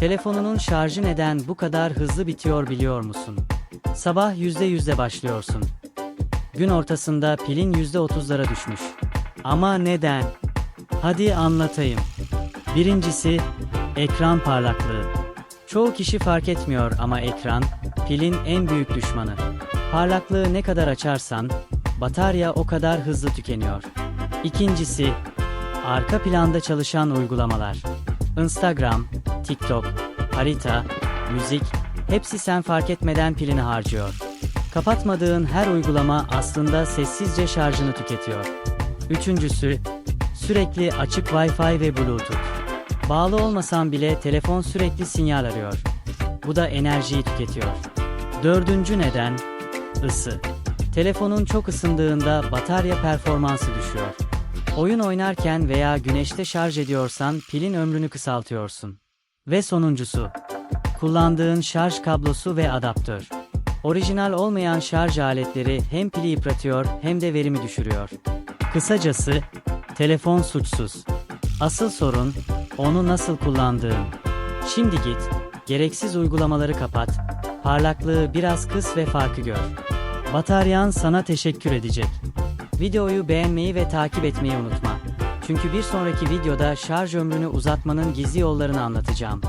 Telefonunun şarjı neden bu kadar hızlı bitiyor biliyor musun? Sabah %100'de başlıyorsun. Gün ortasında pilin %30'lara düşmüş. Ama neden? Hadi anlatayım. Birincisi, ekran parlaklığı. Çoğu kişi fark etmiyor ama ekran, pilin en büyük düşmanı. Parlaklığı ne kadar açarsan, batarya o kadar hızlı tükeniyor. İkincisi, arka planda çalışan uygulamalar. Instagram, TikTok, harita, müzik, hepsi sen fark etmeden pilini harcıyor. Kapatmadığın her uygulama aslında sessizce şarjını tüketiyor. Üçüncüsü, sürekli açık Wi-Fi ve Bluetooth. Bağlı olmasan bile telefon sürekli sinyal arıyor. Bu da enerjiyi tüketiyor. Dördüncü neden, ısı. Telefonun çok ısındığında batarya performansı düşüyor. Oyun oynarken veya güneşte şarj ediyorsan pilin ömrünü kısaltıyorsun. Ve sonuncusu, kullandığın şarj kablosu ve adaptör. Orijinal olmayan şarj aletleri hem pili yıpratıyor hem de verimi düşürüyor. Kısacası, telefon suçsuz. Asıl sorun, onu nasıl kullandığın. Şimdi git, gereksiz uygulamaları kapat, parlaklığı biraz kıs ve farkı gör. Bataryan sana teşekkür edecek. Videoyu beğenmeyi ve takip etmeyi unutma. Çünkü bir sonraki videoda şarj ömrünü uzatmanın gizli yollarını anlatacağım.